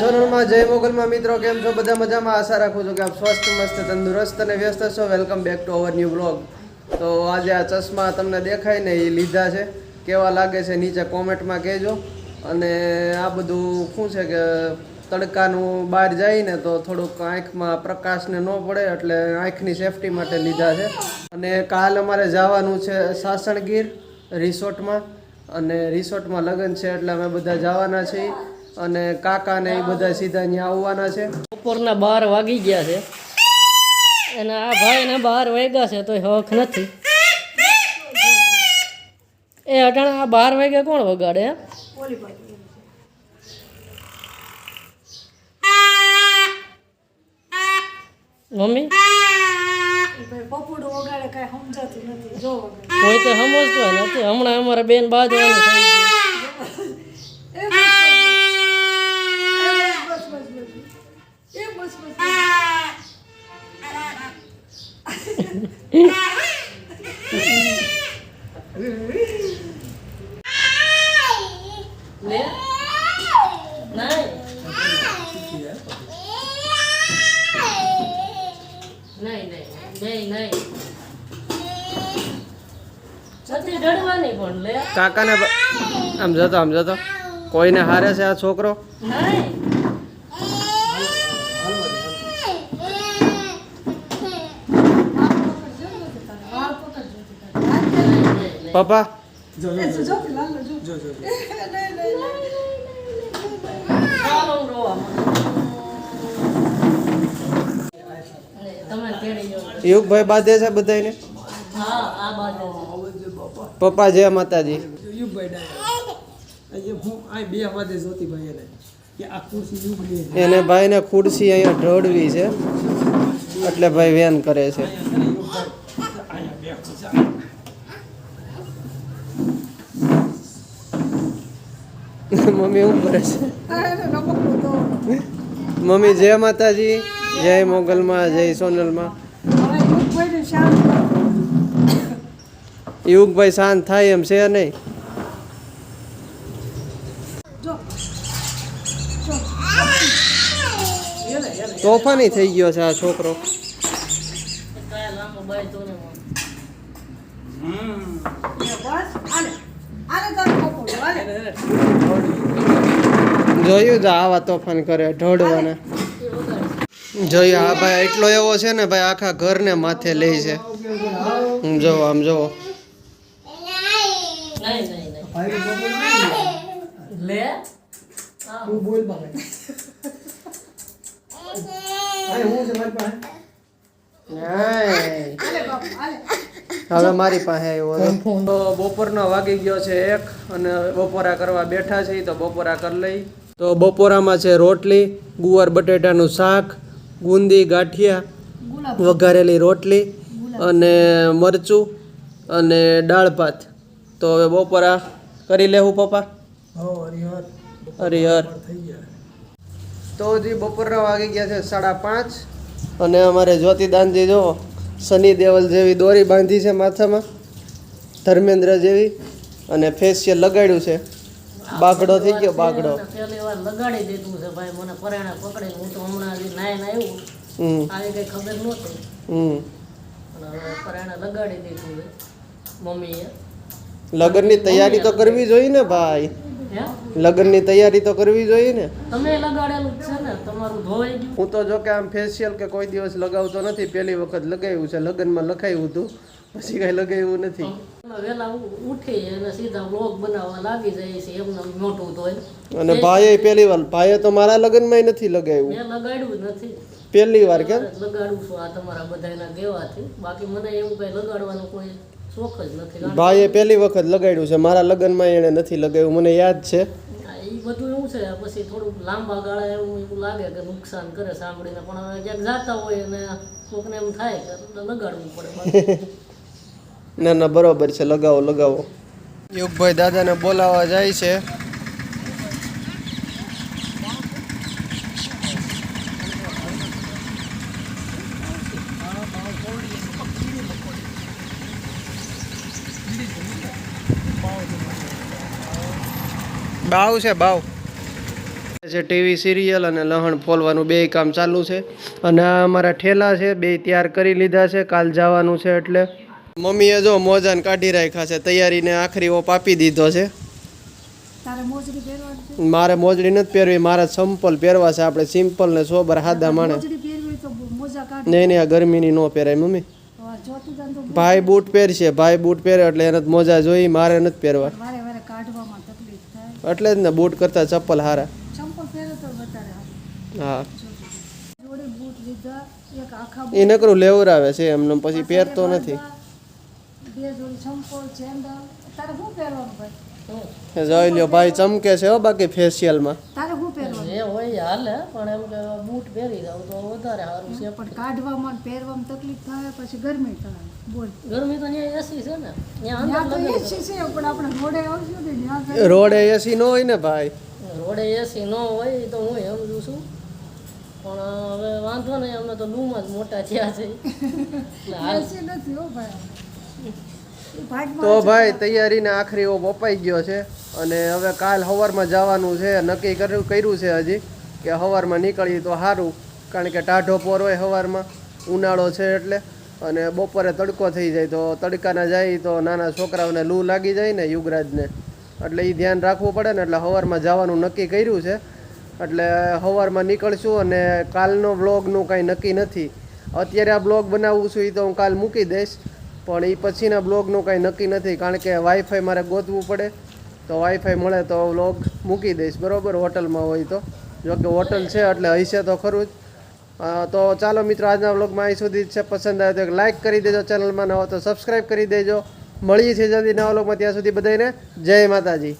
સોનલમાં જય મોગલમાં મિત્રો, કેમ છો? બધા મજામાં? આશા રાખું છું કે આપ સ્વસ્થ, મસ્ત, તંદુરસ્ત અને વ્યસ્ત છો. Welcome back to our new blog તો આજે આ ચશ્મા તમને દેખાય ને એ લીધા છે. કેવા લાગે છે નીચે કોમેન્ટમાં કહેજો. અને આ બધું શું છે કે તડકાનું બહાર જાય ને તો થોડુંક આંખમાં પ્રકાશને ન પડે એટલે આંખની સેફટી માટે લીધા છે. અને કાલ અમારે જવાનું છે સાસણગીર રિસોર્ટમાં. અને રિસોર્ટમાં લગ્ન છે એટલે અમે બધા જવાના છીએ. અને કાકા ને એ બધા સીધા અહીંયા આવવાના છે. બપોરના બાર વાગી ગયા છે. અને આ ભાઈને બાર વાગ્યા છે તો હક નથી. એ અટાણા આ બાર વાગ્યા કોણ વગાડે? મમ્મી? પપુડું વગાડે કાંઈ સમજાતું નથી. જો વગાડે. કોઈ તો સમજતો નથી હમણાં અમારે બેન બાજવાનું થઈ ગયું એ બસ બસ બસ બસ એ બસ બસ લે નહીં નહીં નથી ડરવાની પણ લે. કાકાને આમ જતો આમ જતો. કોઈને હારે છે આ છોકરો? નહીં પપ્પા? જો જો યુગભાઈ બાંધે છે બધાને હા આ બાજુ પપ્પા જય માતાજી. એને કે આ ખુરશી યુગની છે. એને ભાઈને ખુરશી અહીંયા ઢળવી છે. એટલે ભાઈ વેન કરે છે. મમ્મી શું કરે છે? મમ્મી જય માતાજી જય મોગલમાં જય સોનલમાં. યુગભાઈ શાંત થાય એમ છે નહીં. જો. તોફાની થઈ ગયો છે આ છોકરો. જોયું જ આવા તોફાન કરે ઢોળવાના. જોયું આ ભાઈ એટલો એવો છે ને ભાઈ આખા ઘરને માથે લે છે. હું. જોવો આમ હાલે હવે મારી પાસે આવ્યો તો બપોરનો વાગી ગયો છે એક અને બપોરા કરવા બેઠા છે તો બપોરા કરી લઈ. તો બપોરામાં છે રોટલી ગુવાર બટેટાનું શાક ગુંદી ગાંઠિયા વઘારેલી રોટલી અને મરચું અને દાળ ભાત. તો હવે બપોરા કરી લેવું પપ્પા? હરિહર. તો હજી બપોરના વાગી ગયા છે સાડા પાંચ. અને અમારે જ્યોતિદાનજી જો સની દેવલ જેવી દોરી બાંધી છે માથામાં ધર્મેન્દ્ર જેવી અને ફેશિયલ લગાડ્યું છે. બાગડો થઈ ગયો બાગડો પહેલી વાર લગાડી દીધું છે ભાઈ મને પરાણા પકડી હું તો હમણાં હજી નાયન આવ્યું હમ. આવી કઈ ખબર નહોતી. હમ. હવે પરાણા લગાડી દીધું છે મમ્મીએ. લગનની તૈયારી તો કરવી જોઈએ ને ભાઈ? હે? લગ્નની તૈયારી તો કરવી જોઈએ ને? તમે લગાડેલું છે ને તમારું ધોઈ ગયું. હું તો જો કે આમ ફેશિયલ કે કોઈ દિવસ લગાવતો નથી પહેલી વખત લગાવ્યું છે લગનમાં લખાયું હતું. પછી કઈ લગાવ્યું નથી. વહેલા ઉઠી અને સીધા વ્લોગ બનાવવા લાગી જાય છે એમને મોટું ધોઈ. અને ભાઈએ પહેલી વાર ભાઈએ તો મારા લગ્નમાં નથી લગાવ્યું. મેં લગાડ્યું નથી. પહેલી વાર કેમ? લગાડું છું આ તમારા બધાના દેવાથી બાકી મને એવું કઈ લગાડવાનો કોઈ શોખ જ નથી. ભાઈએ પહેલી વખત લગાડ્યું છે મારા લગ્નમાં એણે નથી લગાવ્યું મને યાદ છે. એ બધું એવું છે પછી થોડુંક લાંબા ગાળા એવું એવું લાગે કે નુકસાન કરે સાંભળીને પણ હવે ક્યાંક જાતા હોય અને કોકને એમ થાય કે લગાડવું પડે. ના ના બરોબર છે લગાવો લગાવો. યુગભાઈ દાદાને બોલાવવા જાય છે. બાવ છે બાવ. છે ટીવી સિરિયલ અને લહણ ફોલવાનું બે કામ ચાલુ છે. અને આ અમારા ઠેલા છે બે તૈયાર કરી લીધા છે કાલ જવાનું છે એટલે મમ્મીએ જો મોજાન કાઢી રાખ્યા છે તૈયારીને આખરી ઓપ આપી દીધો છે. મારે મોજડી નથી પહેરવી મારે સંપલ પહેરવા છે આપણે સિમ્પલ ને સોબર હાદા માણે. નહીં નહીં આ ગરમીની ન પહેરાય મમ્મી. ભાઈ બૂટ પહેરશે ભાઈ બૂટ પહેરે એટલે એને મોજા જોઈ મારે નથી પહેરવા. એટલે જ ને બૂટ કરતાં ચપ્પલ હારા. હા. એ નકરું લેવરાવે છે એમને પછી પહેરતો નથી. બે જોડી ચંપલ ચેન્ડલ તારે શું પહેરવાનું ભાઈ? જોઈ લ્યો ભાઈ ચમકે છે હો બાકી ફેશિયલમાં. તારે શું પહેરવાનું? એ હોય હાલે પણ એમ કે બૂટ પહેરી જાવ તો વધારે સારું છે. પણ કાઢવામાં પહેરવામાં તકલીફ થાય પછી ગરમી થાય બોલ. ગરમી તો ત્યાં એસી છે ને ત્યાં ત્યાં તો એસી છે પણ આપણે રોડે આવશું ને ત્યાં રોડે એસી નો હોય ને ભાઈ. રોડે એસી નો હોય તો હું સમજુ છું. પણ હવે વાંધો નહીં અમે તો લૂમાં જ મોટા થયા છે. એસી નથી હો ભાઈ. તો ભાઈ તૈયારીને આખરી ઓપ અપાઈ ગયો છે અને હવે કાલ સવારમાં જવાનું છે નક્કી કર્યું કર્યું છે હજી કે સવારમાં નીકળીએ તો સારું કારણ કે ટાઢો પોર હોય સવારમાં ઉનાળો છે એટલે અને બપોરે તડકો થઈ જાય તો તડકાના જાય તો નાના છોકરાઓને લૂ લાગી જાય ને યુગરાજને એટલે એ ધ્યાન રાખવું પડે ને એટલે હવારમાં જવાનું નક્કી કર્યું છે. એટલે સવારમાં નીકળશું અને કાલનો બ્લોગનું કાંઈ નક્કી નથી. અત્યારે આ બ્લોગ બનાવું છું એ તો હું કાલ મૂકી દઈશ. પણ એ પછીના બ્લોગનું કાંઈ નક્કી નથી, કારણ કે વાઈફાઈ મારે ગોતવું પડે. તો વાઈફાઈ મળે તો વ્લોગ મૂકી દઈશ, બરાબર? હોટલમાં હોય તો. જો કે હોટલ છે એટલે હશે તો ખરું જ. તો ચાલો મિત્રો, આજના બ્લોગમાં અહીં સુધી છે. પસંદ આવે તો એક લાઇક કરી દેજો, ચેનલમાં ન હોય તો સબસ્ક્રાઈબ કરી દેજો. મળીએ છીએ જલ્દી નવા બ્લોગમાં ત્યાં સુધી બધાને જય માતાજી.